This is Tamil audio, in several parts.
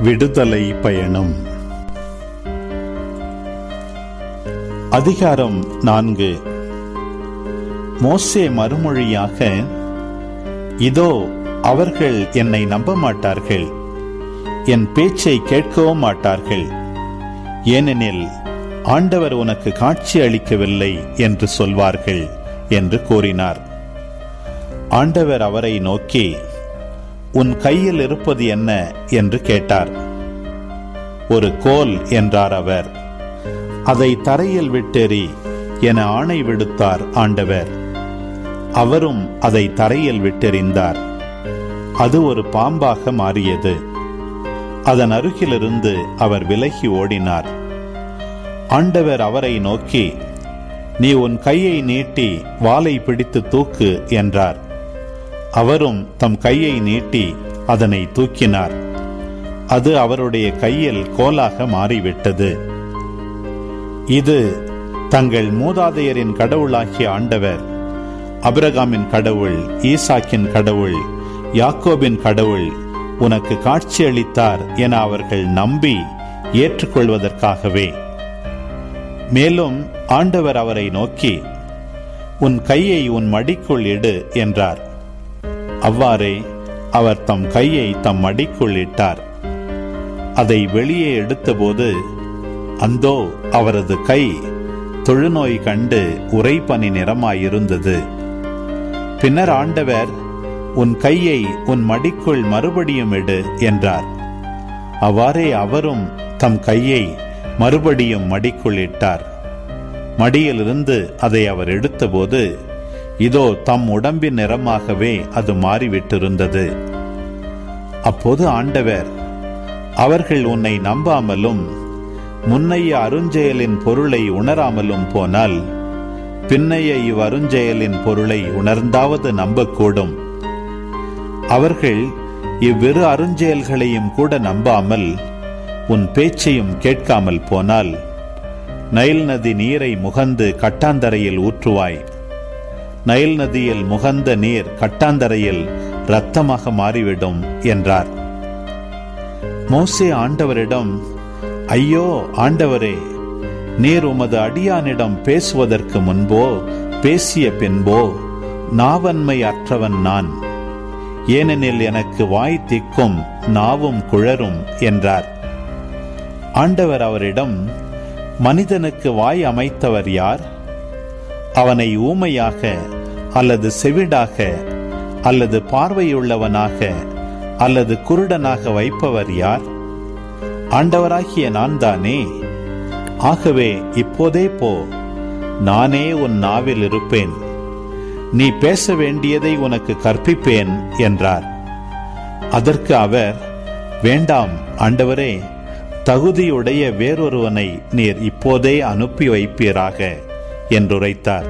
விடுதலை பயணம். அதிகாரம் நான்கு. மோசே மறுமொழியாக இதோ அவர்கள் என்னை நம்ப மாட்டார்கள் என் பேச்சை கேட்கவும் மாட்டார்கள். ஏனெனில் ஆண்டவர் உனக்கு காட்சி அளிக்கவில்லை என்று சொல்வார்கள் என்று கூறினார். ஆண்டவர் அவரை நோக்கி உன் கையில் இருப்பது என்ன என்று கேட்டார். ஒரு கோல் என்றார் அவர். அதை தரையில் விட்டெறி என ஆணை விடுத்தார் ஆண்டவர். அவரும் அதை தரையில் விட்டெறிந்தார். அது ஒரு பாம்பாக மாறியது. அதன் அருகிலிருந்து அவர் விலகி ஓடினார். ஆண்டவர் அவரை நோக்கி நீ உன் கையை நீட்டி வாளை பிடித்து தூக்கு என்றார். அவரும் தம் கையை நீட்டி அதனை தூக்கினார். அது அவருடைய கையில் கோலாக மாறிவிட்டது. இது தங்கள் மூதாதையரின் கடவுளாகிய ஆண்டவர் அபிரகாமின் கடவுள் ஈசாக்கின் கடவுள் யாக்கோபின் கடவுள் உனக்கு காட்சியளித்தார் என அவர்கள் நம்பி ஏற்றுக்கொள்வதற்காகவே. மேலும் ஆண்டவர் அவரை நோக்கி உன் கையை உன் மடிக்குள் இடு என்றார். அவ்வாறே அவர் தம் கையை தம் அடிக்குள் இட்டார். அதை வெளியே எடுத்தபோது அந்தோ அவரது கை தொழுநோய் கண்டு உரைப்பனி நிறமாயிருந்தது. பின்னர் ஆண்டவர் உன் கையை உன் மடிக்குள் மறுபடியும் எடு என்றார். அவ்வாறே அவரும் தம் கையை மறுபடியும் மடிக்குள் இட்டார். மடியிலிருந்து அதை அவர் எடுத்தபோது இதோ தம் உடம்பின் நிறமாகவே அது மாறிவிட்டிருந்தது. அப்போது ஆண்டவர் அவர்கள் உன்னை நம்பாமலும் முன்னைய அருஞ்செயலின் பொருளை உணராமலும் போனால் பின்னைய இவ் அருஞ்செயலின் பொருளை உணர்ந்தாவது நம்பக்கூடும். அவர்கள் இவ்விரு அருஞ்செயல்களையும் கூட நம்பாமல் உன் பேச்சையும் கேட்காமல் போனால் நைல் நதி நீரை முகந்து கட்டாந்தரையில் ஊற்றுவாய். நைல் நதியில் முகந்த நீர் கட்டாந்தரையில் இரத்தமாக மாறிவிடும் என்றார். மோசே ஆண்டவரிடம் ஐயோ ஆண்டவரே நீர் உமது அடியானிடம் பேசுவதற்கு முன்போ பேசிய பின்போ நாவன்மை அற்றவன் நான். ஏனெனில் எனக்கு வாய் திக்கும் நாவும் குழரும் என்றார். ஆண்டவர் அவரிடம் மனிதனுக்கு வாய் அமைத்தவர் யார்? அவனை ஊமையாக அல்லது செவிடாக அல்லது பார்வையுள்ளவனாக அல்லது குருடனாக வைப்பவர் யார்? ஆண்டவராகிய நான் தானே ஆகவே இப்போதே போ நானே உன் நாவில் இருப்பேன். நீ பேச வேண்டியதை உனக்கு கற்பிப்பேன் என்றார். அதற்கு அவர் வேண்டாம் ஆண்டவரே தகுதியுடைய வேறொருவனை நீர் இப்போதே அனுப்பி வைப்பீராக. என்றுரைத்தார்.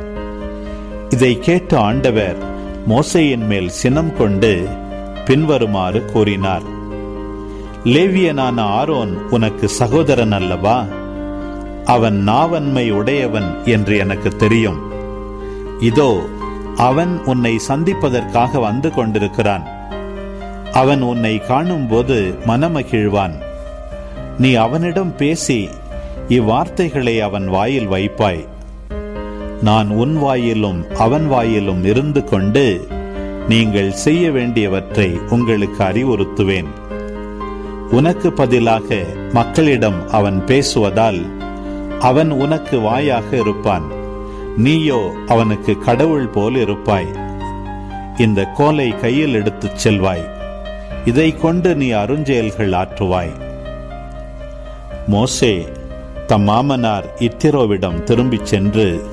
இதை கேட்ட ஆண்டவர் மோசையின் மேல் சினம் கொண்டு பின்வருமாறு கூறினார். லேவியனான ஆரோன் உனக்கு சகோதரன் அல்லவா? அவன் நாவன்மை உடையவன் என்று எனக்கு தெரியும். இதோ அவன் உன்னை சந்திப்பதற்காக வந்து கொண்டிருக்கிறான். அவன் உன்னை காணும்போது மனமகிழ்வான். நீ அவனிடம் பேசி இவ்வார்த்தைகளை அவன் வாயில் வைப்பாய். நான் உன் வாயிலும் அவன் வாயிலும் இருந்து கொண்டு நீங்கள் செய்ய வேண்டியவற்றை உங்களுக்கு அறிவுறுத்துவேன். உனக்கு பதிலாக மக்களிடம் அவன் பேசுவதால் அவன் உனக்கு வாயாக இருப்பான். நீயோ அவனுக்கு கடவுள் போல் இருப்பாய். இந்த கோலை கையில் எடுத்துச் செல்வாய். இதை கொண்டு நீ அருஞ்செயல்கள் ஆற்றுவாய். மோசே தம் மாமனார் இத்திரோவிடம் திரும்பிச் சென்று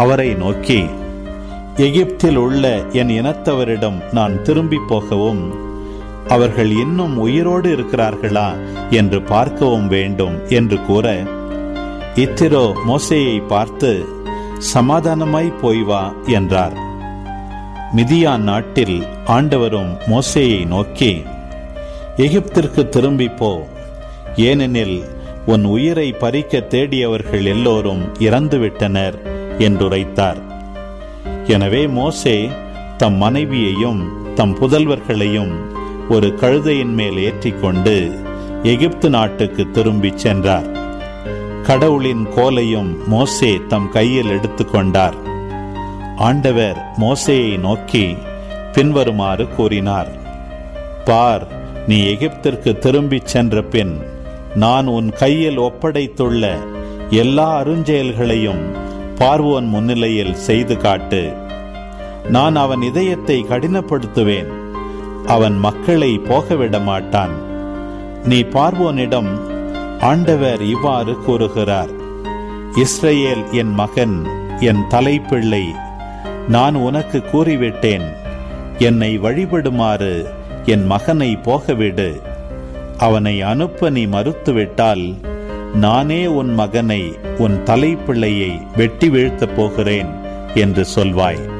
அவரை நோக்கி எகிப்தில் உள்ள என் இனத்தவரிடம் நான் திரும்பி போகவும் அவர்கள் இன்னும் உயிரோடு இருக்கிறார்களா என்று பார்க்கவும் வேண்டும் என்று கூற இத்திரோ மோசையை பார்த்து சமாதானமாய் போய் வா என்றார். மிதியான் நாட்டில் ஆண்டவரும் மோசையை நோக்கி எகிப்திற்கு திரும்பி போ. ஏனெனில் உன் உயிரை பறிக்க தேடியவர்கள் எல்லோரும் இறந்துவிட்டனர். என்றுரைத்தார். எனவே மோசே தம் மனைவியையும் தம் புதல்வர்களையும் ஒரு கழுதையின் மேல் ஏற்றிக்கொண்டு எகிப்து நாட்டுக்கு திரும்பிச் சென்றார். கடவுளின் கோலையும் மோசே தம் கையில் எடுத்துக்கொண்டார். ஆண்டவர் மோசேயை நோக்கி பின்வருமாறு கூறினார். பார் நீ எகிப்திற்கு திரும்பிச் சென்ற பின் நான் உன் கையில் ஒப்படைத்துள்ள எல்லா அருஞ்செயல்களையும் பார்வோன் முன்னிலையில் செய்து காட்டு. நான் அவன் இதயத்தை கடினப்படுத்துவேன். அவன் மக்களை போகவிட மாட்டான் நீ பார்வோனிடம் ஆண்டவர் இவ்வாறு கூறுகிறார். இஸ்ரேல் என் மகன் என் தலைப்பிள்ளை நான் உனக்கு கூறிவிட்டேன். என்னை வழிபடுமாறு என் மகனை போகவிடு. அவனை அனுப்ப நீ மறுத்துவிட்டால் நானே உன் மகனை உன் தலைப்பிள்ளையை வெட்டி வீழ்த்தப் போகிறேன் என்று சொல்வாய்.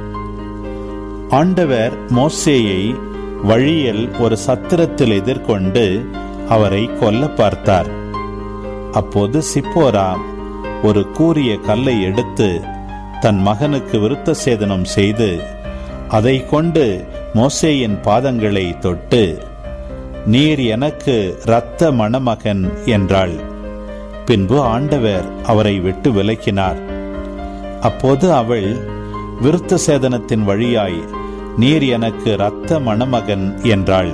ஆண்டவர் மோசேயை வழியில் ஒரு சத்திரத்தில் எதிர்கொண்டு அவரை கொல்ல பார்த்தார். அப்போது சிப்போரா ஒரு கூறிய கல்லை எடுத்து தன் மகனுக்கு விருத்த சேதனம் செய்து அதை கொண்டு மோசேயின் பாதங்களை தொட்டு நீர் எனக்கு இரத்த மணமகன் என்றாள். பின்பு ஆண்டவர் அவரை விட்டு விலக்கினார் அப்போது அவள் விருத்த சேதனத்தின் வழியாய் நீர் எனக்கு இரத்த மணமகன் என்றாள்.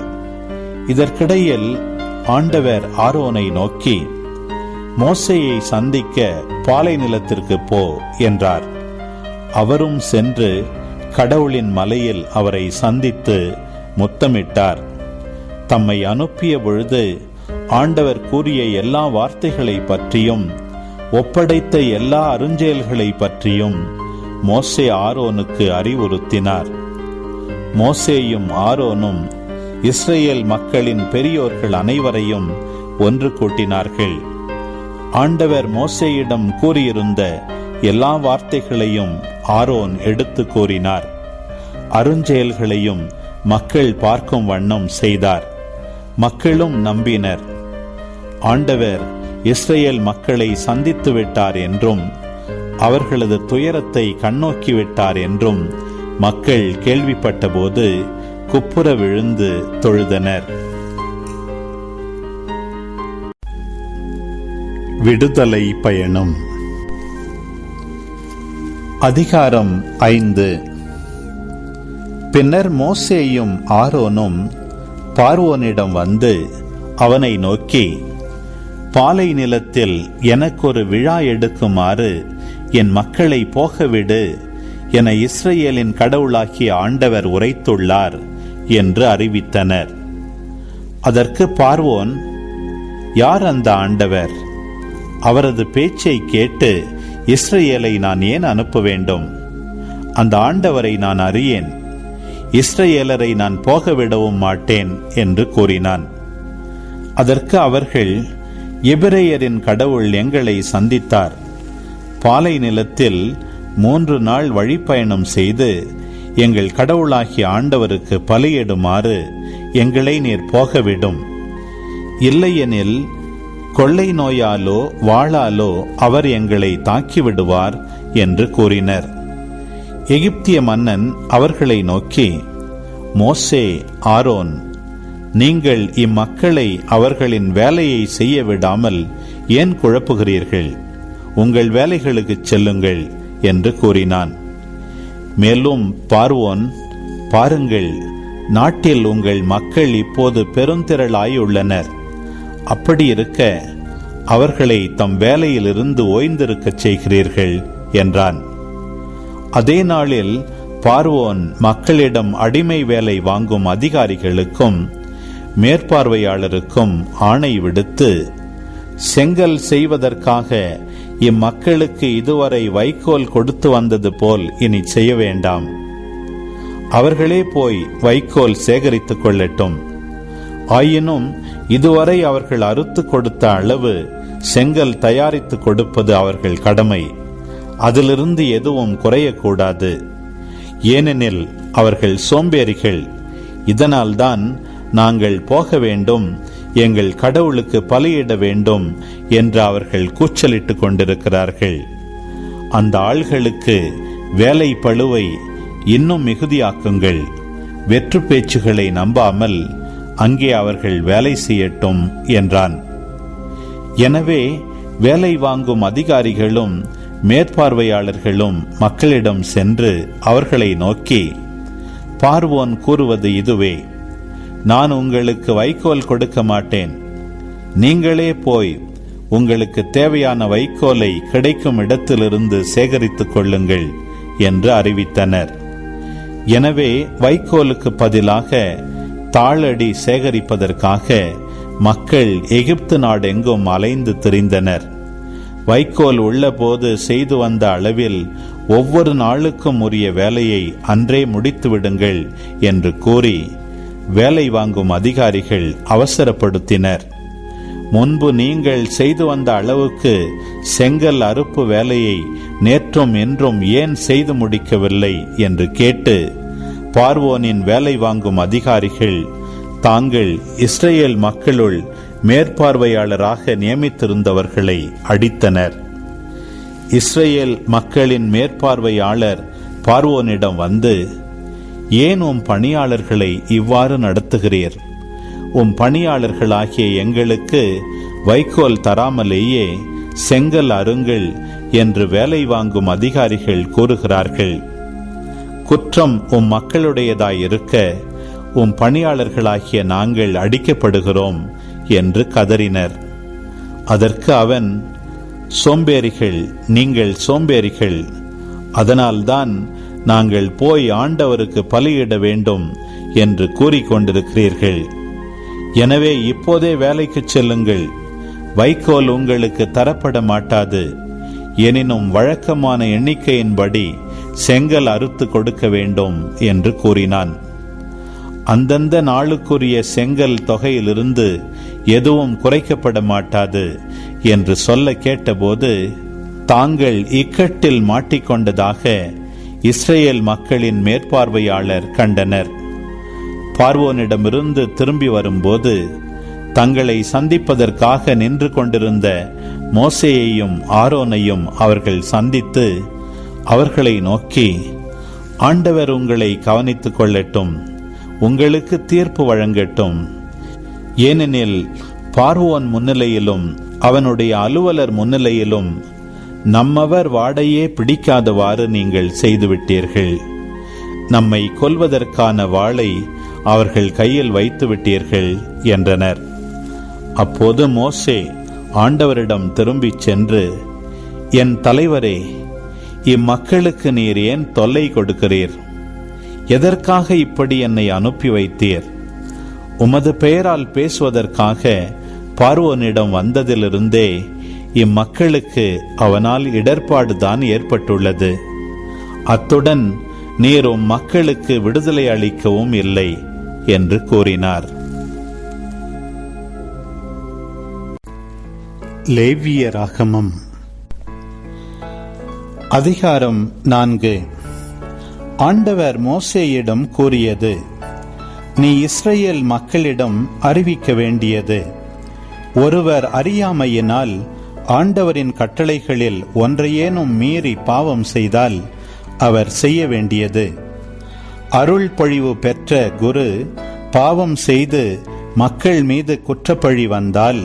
இதற்கிடையில் ஆண்டவர் ஆரோனை நோக்கி மோசையை சந்திக்க பாலை நிலத்திற்கு போ என்றார். அவரும் சென்று கடவுளின் மலையில் அவரை சந்தித்து முத்தமிட்டார். தம்மை அனுப்பிய பொழுது ஆண்டவர் கூறிய எல்லா வார்த்தைகளை பற்றியும் ஒப்படைத்த எல்லா அருஞ்செயல்களை பற்றியும் மோசே ஆரோனுக்கு அறிவுறுத்தினார். மோசேயும் ஆரோனும் இஸ்ரேல் மக்களின் பெரியோர்கள் அனைவரையும் ஒன்று கூட்டினார்கள். ஆண்டவர் மோசேயிடம் கூறியிருந்த எல்லா வார்த்தைகளையும் ஆரோன் எடுத்து கூறினார். அருஞ்செயல்களையும் மக்கள் பார்க்கும் வண்ணம் செய்தார். மக்களும் நம்பினர். ஆண்டவர் இஸ்ரேல் மக்களை சந்தித்து விட்டார் என்றும் அவர்களது துயரத்தை கண்ணோக்கி விட்டார் என்றும் மக்கள் கேள்விப்பட்டபோது குப்புற விழுந்து தொழுதனர். விடுதலை பயணம். அதிகாரம் ஐந்து. பின்னர் மோசேயும் ஆரோனும் பார்வோனிடம் வந்து அவனை நோக்கி பாலை நிலத்தில் எனக்கொரு விழா எடுக்குமாறு என் மக்களை போகவிடு என இஸ்ரேலின் கடவுளாகிய ஆண்டவர் உரைத்துள்ளார் என்று அறிவித்தனர். அதற்கு பார்வோன் யார் அந்த ஆண்டவர்? அவரது பேச்சை கேட்டு இஸ்ரேலை நான் ஏன் அனுப்ப வேண்டும்? அந்த ஆண்டவரை நான் அறியேன். இஸ்ரேலரை நான் போகவிடவும் மாட்டேன் என்று கூறினான். அதற்கு அவர்கள் எபிரேயரின் கடவுள் எங்களை சந்தித்தார். பாலை நிலத்தில் மூன்று நாள் வழிப்பயணம் செய்து எங்கள் கடவுளாகிய ஆண்டவருக்கு பலியிடுமாறு எங்களை நீர் போகவிடும். இல்லையெனில் கொள்ளை நோயாலோ வாளாலோ அவர் எங்களை தாக்கிவிடுவார் என்று கூறினர். எகிப்திய மன்னன் அவர்களை நோக்கி மோசே ஆரோன் நீங்கள் இம்மக்களை அவர்களின் வேலையை செய்ய விடாமல் ஏன் குழப்புகிறீர்கள்? உங்கள் வேலைகளுக்குச் செல்லுங்கள் என்று கூறினான். மேலும் பார்வோன் பாருங்கள் நாட்டில் உங்கள் மக்கள் இப்போது பெருந்திரளாயுள்ளனர். அப்படி இருக்க அவர்களை தம் வேலையிலிருந்து ஓய்ந்திருக்கச் செய்கிறீர்கள் என்றான். அதே நாளில் பார்வோன் மக்களிடம் அடிமை வேலை வாங்கும் அதிகாரிகளுக்கும் மேற்பார்வையாளருக்கும் ஆணை விடுத்து செங்கல் செய்வதற்காக இம்மக்களுக்கு இதுவரை வைக்கோல் கொடுத்து வந்தது போல் இனி செய்ய வேண்டாம். அவர்களே போய் வைக்கோல் சேகரித்துக் கொள்ளட்டும். ஆயினும் இதுவரை அவர்கள் அறுத்து கொடுத்த அளவு செங்கல் தயாரித்து கொடுப்பது அவர்கள் கடமை. அதிலிருந்து எதுவும் குறையக்கூடாது. ஏனெனில் அவர்கள் சோம்பேறிகள். இதனால்தான் நாங்கள் போக வேண்டும் எங்கள் கடவுளுக்கு பலியிட வேண்டும் என்று அவர்கள் கூச்சலிட்டுக் கொண்டிருக்கிறார்கள். அந்த ஆள்களுக்கு வேலை பழுவை இன்னும் மிகுதியாக்குங்கள். வெற்று பேச்சுகளை நம்பாமல் அங்கே அவர்கள் வேலை செய்யட்டும் என்றான். எனவே வேலை வாங்கும் அதிகாரிகளும் மேற்பார்வையாளர்களும் மக்களிடம் சென்று அவர்களை நோக்கி பார்வோன் கூறுவது இதுவே. நான் உங்களுக்கு வைக்கோல் கொடுக்க மாட்டேன். நீங்களே போய் உங்களுக்கு தேவையான வைக்கோலை கிடைக்கும் இடத்திலிருந்து சேகரித்துக் கொள்ளுங்கள் என்று அறிவித்தனர். எனவே வைக்கோலுக்கு பதிலாக தாளடி சேகரிப்பதற்காக மக்கள் எகிப்து நாடெங்கும் அலைந்து திரிந்தனர். வைக்கோல் உள்ளபோது செய்து வந்த அளவில் ஒவ்வொரு நாளுக்கும் உரிய வேலையை அன்றே முடித்து விடுங்கள் என்று கூறி வேலை வாங்கும் அதிகாரிகள் அவசரப்படுத்தினர். முன்பு நீங்கள் செய்து வந்த அளவுக்கு செங்கல் அறுப்பு வேலையை நேற்றும் என்றும் ஏன் செய்து முடிக்கவில்லை என்று கேட்டு பார்வோனின் வேலை வாங்கும் அதிகாரிகள் தாங்கள் இஸ்ரேல் மக்களுள் மேற்பார்வையாளராக நியமித்திருந்தவர்களை அடித்தனர். இஸ்ரேல் மக்களின் மேற்பார்வையாளர் பார்வோனிடம் வந்து ஏன் உம் பணியாளர்களை இவ்வாறு நடத்துகிறீர்? உம் பணியாளர்களாகிய எங்களுக்கு வைக்கோல் தராமலேயே செங்கல் அருங்கள் என்று வேலை வாங்கும் அதிகாரிகள் கூறுகிறார்கள். குற்றம் உம் மக்களுடையதாயிருக்க உம் பணியாளர்களாகிய நாங்கள் அடிக்கப்படுகிறோம் என்று கதறினர். அதற்கு அவன் சோம்பேறிகள் நீங்கள் சோம்பேறிகள் அதனால்தான் நாங்கள் போய் ஆண்டவருக்கு பலியிட வேண்டும் என்று கூறிக்கொண்டிருக்கிறீர்கள். எனவே இப்போதே வேலைக்கு செல்லுங்கள். வைக்கோல் உங்களுக்கு தரப்பட மாட்டாது. எனினும் வழக்கமான எண்ணிக்கையின்படி செங்கல் அறுத்து கொடுக்க வேண்டும் என்று கூறினான். அந்தந்த நாளுக்குரிய செங்கல் தொகையிலிருந்து எதுவும் குறைக்கப்பட மாட்டாது என்று சொல்ல கேட்டபோது தாங்கள் இக்கட்டில் மாட்டிக்கொண்டதாக இஸ்ரேல் மக்களின் மேற்பார்வையாளர் கண்டனர். பார்வோனிடமிருந்து திரும்பி வரும்போது தங்களை சந்திப்பதற்காக நின்று கொண்டிருந்த மோசேயையும் ஆரோனையும் அவர்கள் சந்தித்து அவர்களை நோக்கி ஆண்டவர் உங்களை கவனித்துக் கொள்ளட்டும் உங்களுக்கு தீர்ப்பு வழங்கட்டும். ஏனெனில் பார்வோன் முன்னிலையிலும் அவனுடைய அலுவலர் முன்னிலையிலும் நம்மவர் வாடையே பிடிக்காதவாறு நீங்கள் செய்துவிட்டீர்கள். நம்மை கொல்வதற்கான வாளை அவர்கள் கையில் வைத்து விட்டீர்கள் என்றனர். அப்போது மோசே ஆண்டவரிடம் திரும்பிச் சென்று என் தலைவரே இம்மக்களுக்கு நீர் ஏன் தொல்லை கொடுக்கிறீர்? எதற்காக இப்படி என்னை அனுப்பி வைத்தீர்? உமது பெயரால் பேசுவதற்காக பார்வோனிடம் வந்ததிலிருந்தே இம்மக்களுக்கு அவனால் இடர்பாடுதான் ஏற்பட்டுள்ளது. அத்துடன் நீர் உம் மக்களுக்கு விடுதலை அளிக்கவும் இல்லை என்று கூறினார். லேவிய ராகமம். அதிகாரம் நான்கு. ஆண்டவர் மோசேயிடம் கூறியது நீ இஸ்ரேல் மக்களிடம் அறிவிக்க வேண்டியது ஒருவர் அறியாமையினால் ஆண்டவரின் கட்டளைகளில் ஒன்றையேனும் மீறி பாவம் செய்தால் அவர் செய்ய வேண்டியது. அருள் பொழிவு பெற்ற குரு பாவம் செய்து மக்கள் மீது குற்றப்பழி வந்தால்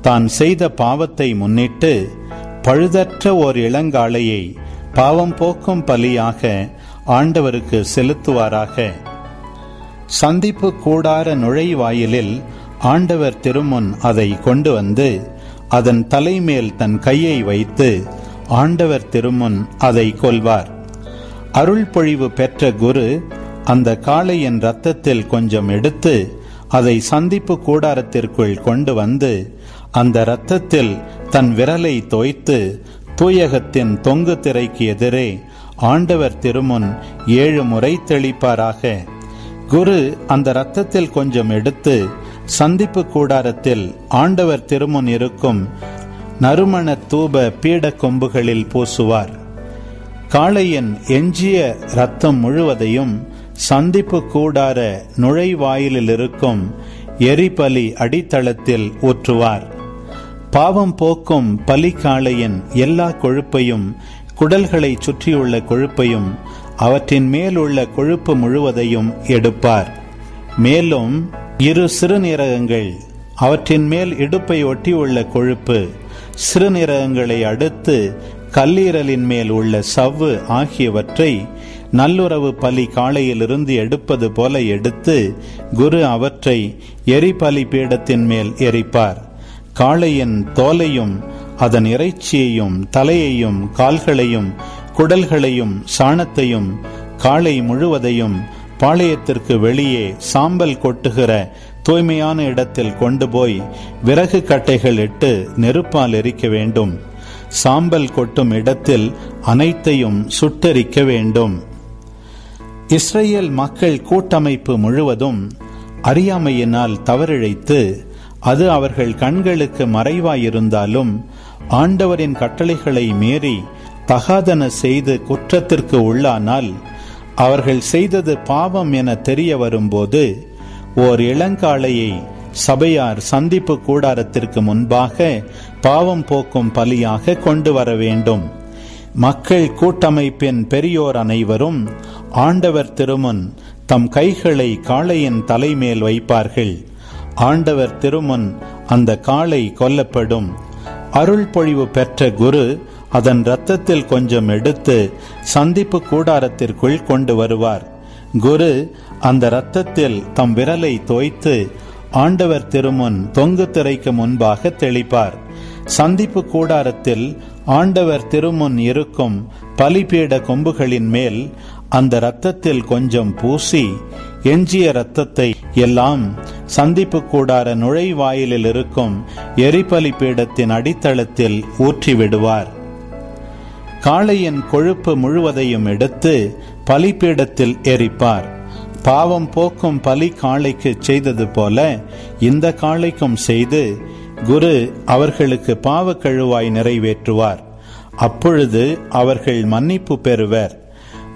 தான் செய்த பாவத்தை முன்னிட்டு பழுதற்ற ஓர் இளங்காளையை பாவம் போக்கும் பலியாக ஆண்டவருக்கு செலுத்துவாராக. சந்திப்பு கூடார நுழைவாயிலில் ஆண்டவர் திருமுன் அதை கொண்டு வந்து அதன் தலைமேல் தன் கையை வைத்து ஆண்டவர் திருமுன் அதை கொல்வார். அருள் பொழிவு பெற்ற குரு அந்த காளையின் ரத்தத்தில் கொஞ்சம் எடுத்து அதை சந்திப்பு கூடாரத்திற்குள் கொண்டு வந்து அந்த இரத்தத்தில் தன் விரலை தோய்த்து தூயகத்தின் தொங்கு திரைக்கு எதிரே ஆண்டவர் திருமுன் ஏழு முறை தெளிப்பாராக. குரு அந்த இரத்தத்தில் கொஞ்சம் எடுத்து சந்திப்பு கூடாரத்தில் ஆண்டவர் திருமுன் இருக்கும் நறுமண தூப பீட கொம்புகளில் பூசுவார். காளையின் எஞ்சிய ரத்தம் முழுவதையும் சந்திப்பு கூடார நுழைவாயிலில் இருக்கும் எரிபலி அடித்தளத்தில் ஊற்றுவார். பாவம் போக்கும் பலிக்காளையின் எல்லா கொழுப்பையும் குடல்களை சுற்றியுள்ள கொழுப்பையும் அவற்றின் மேலுள்ள கொழுப்பு முழுவதையும் எடுப்பார். மேலும் இரு சிறுநீரகங்கள் அவற்றின் மேல் இடுப்பை ஒட்டியுள்ள கொழுப்பு சிறுநீரகங்களை அடுத்து கல்லீரலின் மேல் உள்ள சவ்வு ஆகியவற்றை நல்லுறவு பலி காளையிலிருந்து எடுப்பது போல எடுத்து குரு அவற்றை எரிபலி பீடத்தின் மேல் எரிப்பார். காளையின் தோலையும் அதன் இறைச்சியையும் தலையையும் கால்களையும் குடல்களையும் சாணத்தையும் காளை முழுவதையும் பாளையத்திற்கு வெளியே சாம்பல் கொட்டுகிற தூய்மையான இடத்தில் கொண்டு போய் விறகு கட்டைகள் இட்டு நெருப்பால் எரிக்க வேண்டும். சாம்பல் கொட்டும் இடத்தில் அனைத்தையும் சுட்டரிக்க வேண்டும். இஸ்ரேல் மக்கள் கூட்டமைப்பு முழுவதும் அறியாமையினால் தவறிழைத்து அது அவர்கள் கண்களுக்கு மறைவாயிருந்தாலும் ஆண்டவரின் கட்டளைகளை மீறி தகாதன செய்து குற்றத்திற்கு உள்ளானால் அவர்கள் செய்தது பாவம் என தெரிய வரும்போது ஓர் இளங்காளையை சபையார் சந்திப்பு கூடாரத்திற்கு முன்பாக பாவம் போக்கும் பலியாக கொண்டு வர வேண்டும். மக்கள் கூட்டமைப்பின் பெரியோர் அனைவரும் ஆண்டவர் திருமுன் தம் கைகளை காளையின் தலைமேல் வைப்பார்கள். ஆண்டவர் திருமுன் அந்த காளை கொல்லப்படும். அருள் பொழிவு பெற்ற குரு அதன் இரத்தத்தில் கொஞ்சம் எடுத்து சந்திப்பு கூடாரத்திற்குள் கொண்டு வருவார். குரு அந்த இரத்தத்தில் தம் விரலை தோய்த்து ஆண்டவர் திருமுன் தொங்கு திரைக்கு முன்பாக தெளிப்பார். சந்திப்பு கூடாரத்தில் ஆண்டவர் திருமுன் இருக்கும் பலிபீட கொம்புகளின் மேல் அந்த இரத்தத்தில் கொஞ்சம் பூசி எஞ்சிய இரத்தத்தை எல்லாம் சந்திப்பு கூடார நுழைவாயிலில் இருக்கும் எரிபலி பீடத்தின் அடித்தளத்தில் ஊற்றிவிடுவார். காளையின் கொழுப்பு முழுவதையும் எடுத்து பலிப்பீடத்தில் எரிப்பார் பாவம் போக்கும் பலி காளைக்கு செய்தது போல இந்த காளைக்கும் செய்து குரு அவர்களுக்கு பாவக்கழுவாய் நிறைவேற்றுவார். அப்பொழுது அவர்கள் மன்னிப்பு பெறுவர்.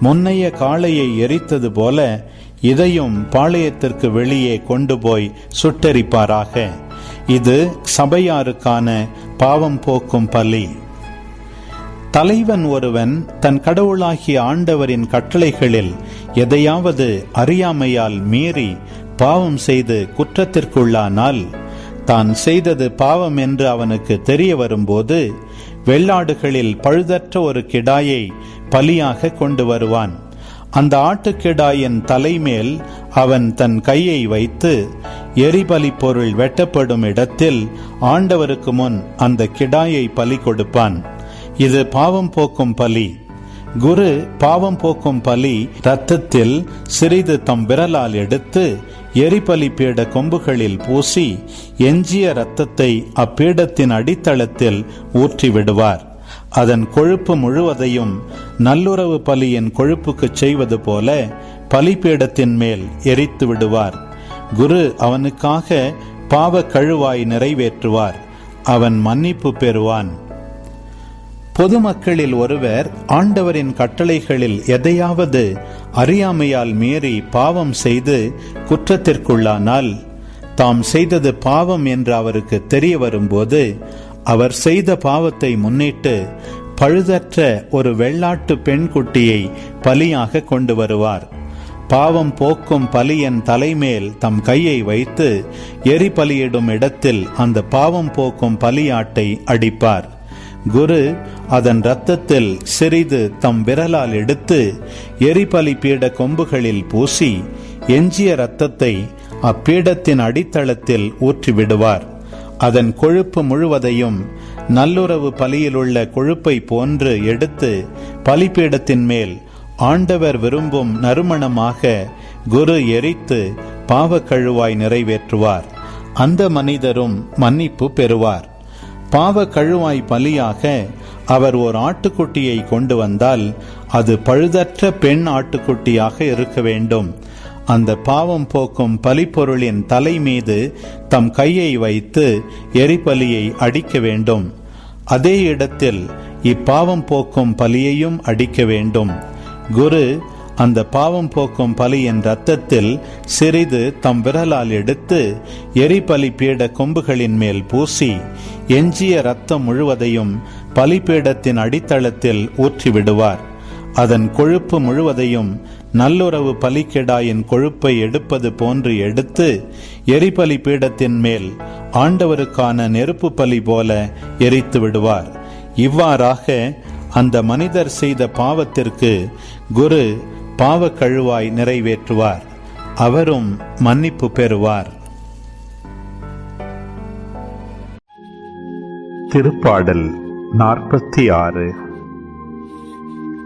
முன்னைய காளையை எரித்தது போல இதையும் பாளையத்திற்கு வெளியே கொண்டு போய் சுட்டரிப்பாராக. இது சபையாருக்கான பாவம் போக்கும் பலி. தலைவன் ஒருவன் தன் கடவுளாகிய ஆண்டவரின் கட்டளைகளில் எதையாவது அறியாமையால் மீறி பாவம் செய்து குற்றத்திற்குள்ளானால் தான் செய்தது பாவம் என்று அவனுக்கு தெரிய வரும்போது வெள்ளாடுகளில் பழுதற்ற ஒரு கிடாயை பலியாக கொண்டு வருவான். அந்த ஆட்டுக்கிடாயின் தலைமேல் அவன் தன் கையை வைத்து எரிபலி பொருள் வெட்டப்படும் இடத்தில் ஆண்டவருக்கு முன் அந்த கிடாயை பலி கொடுப்பான். இது பாவம் போக்கும் பலி. குரு பாவம் போக்கும் பலி ரத்தத்தில் சிறிது தம் விரலால் எடுத்து எரிபலி பீட கொம்புகளில் பூசி எஞ்சிய இரத்தத்தை அப்பீடத்தின் அடித்தளத்தில் ஊற்றி விடுவார் அதன் கொழுப்பு முழுவதையும் நல்லுறவு பலியின் கொழுப்புக்கு செய்வது போல பலிபீடத்தின் மேல் எரித்து விடுவார். குரு அவனுக்காக பாவ கழுவாய் நிறைவேற்றுவார். அவன் மன்னிப்பு பெறுவான். பொதுமக்களில் ஒருவர் ஆண்டவரின் கட்டளைகளில் எதையாவது அறியாமையால் மீறி பாவம் செய்து குற்றத்திற்குள்ளானால் தாம் செய்தது பாவம் என்று அவருக்கு தெரிய வரும்போது அவர் செய்த பாவத்தை முன்னிட்டு பழுதற்ற ஒரு வெள்ளாட்டு பெண் குட்டியை பலியாக கொண்டு வருவார். பாவம் போக்கும் பலியன் தலைமேல் தம் கையை வைத்து எரி பலியிடும் இடத்தில் அந்த பாவம் போக்கும் பலியாட்டை அடிப்பார். குரு அதன் இரத்தத்தில் சிறிது தம் விரலால் எடுத்து எரிபலி பீட கொம்புகளில் பூசி எஞ்சிய இரத்தத்தை அப்பீடத்தின் அடித்தளத்தில் ஊற்றிவிடுவார். அதன் கொழுப்பு முழுவதையும் நல்லுறவு பலியிலுள்ள கொழுப்பை போன்று எடுத்து பலிப்பீடத்தின் மேல் ஆண்டவர் விரும்பும் நறுமணமாக குரு எரித்து பாவக்கழுவாய் நிறைவேற்றுவார். அந்த மனிதரும் மன்னிப்பு பெறுவார். பாவ கழுவாய் பலியாக அவர் ஓர் ஆட்டுக்குட்டியை கொண்டு வந்தால் அது பழுதற்ற பெண் ஆட்டுக்குட்டியாக இருக்க வேண்டும். அந்த பாவம் போக்கும் பலிப்பொருளின் தலை மீது தம் கையை வைத்து எரிபலியை அடிக்க வேண்டும். அதே இடத்தில் இப்பாவம் போக்கும் பலியையும் அடிக்க வேண்டும். குரு அந்த பாவம் போக்கும் பலியின் ரத்தத்தில் சிறிது தம் விரலால் எடுத்து எரிபலி பீட கொம்புகளின் மேல் பூசி எஞ்சிய ரத்தம் முழுவதையும் பலிபீடத்தின் அடித்தளத்தில் ஊற்றிவிடுவார். அதன் கொழுப்பு முழுவதையும் நல்லுறவு பலிக்கெடாயின் கொழுப்பை எடுப்பது போன்று எடுத்து எரிபலி பீடத்தின் மேல் ஆண்டவருக்கான நெருப்பு பலி போல எரித்து விடுவார். இவ்வாறாக அந்த மனிதர் செய்த பாவத்திற்கு குரு பாவ கழுவாய் நிறைவேற்றுவார். அவரும் மன்னிப்பு பெறுவார். திருப்பாடல் நாற்பத்தி ஆறு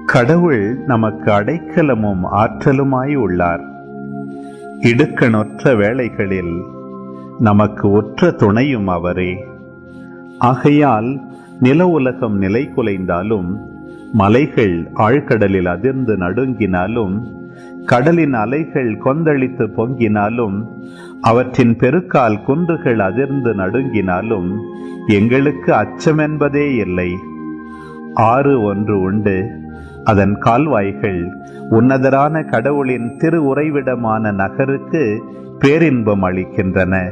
கடவுள் நமக்கு அடைக்கலமும் ஆற்றலுமாய் உள்ளார். இடுக்கணொற்ற வேளைகளில் நமக்கு ஒற்ற துணையும் அவரே. ஆகையால் நில உலகம் நிலை குலைந்தாலும் மலைகள் ஆழ்கடலில் அதிர்ந்து நடுங்கினாலும் கடலின் அலைகள் கொந்தளித்து பொங்கினாலும் அவற்றின் பெருக்கால் குன்றுகள் அதிர்ந்து நடுங்கினாலும் எங்களுக்கு அச்சமென்பதே இல்லை. ஆறு ஒன்று உண்டு. அதன் கால்வாய்கள் உன்னதரான கடவுளின் திரு உறைவிடமான நகருக்கு பேரின்பம் அளிக்கின்றன.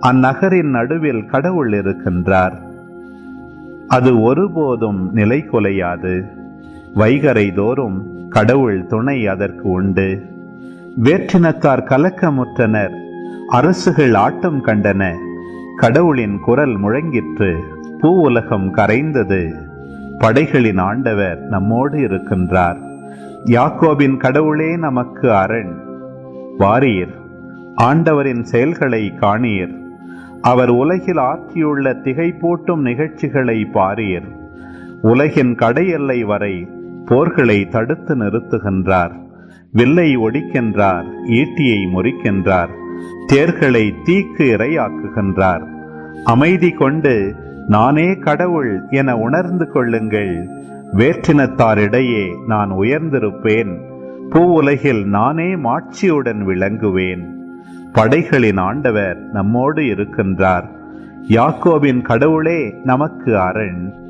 அந்நகரின் நடுவில் கடவுள் இருக்கின்றார். அது ஒருபோதும் நிலை குலையாது. வைகரை தோறும் கடவுள் துணை அதற்கு உண்டு. வேற்றினத்தார் கலக்கமுற்றனர் அரசுகள் ஆட்டம் கண்டன கடவுளின் குரல் முழங்கிற்று பூ உலகம் கரைந்தது. படைகளின் ஆண்டவர் நம்மோடு இருக்கின்றார். யாக்கோபின் கடவுளே நமக்கு அரண். வாரீர் ஆண்டவரின் செயல்களை காணீர். அவர் உலகில் ஆற்றியுள்ள திகைப்பூட்டும் நிகழ்ச்சிகளை பாரீர். உலகின் கடையெல்லை வரை போர்களை தடுத்து நிறுத்துகின்றார். வில்லை ஒடிக்கின்றார் ஈட்டியை முறிக்கின்றார். தேர்களை தீக்கு இரையாக்குகின்றார். அமைதி கொண்டு நானே கடவுள் என உணர்ந்து கொள்ளுங்கள். வேற்றினத்தாரிடையே நான் உயர்ந்திருப்பேன். பூ உலகில் நானே மாட்சியுடன் விளங்குவேன். படைகளின் ஆண்டவர் நம்மோடு இருக்கின்றார். யாக்கோபின் கடவுளே நமக்கு அரண்.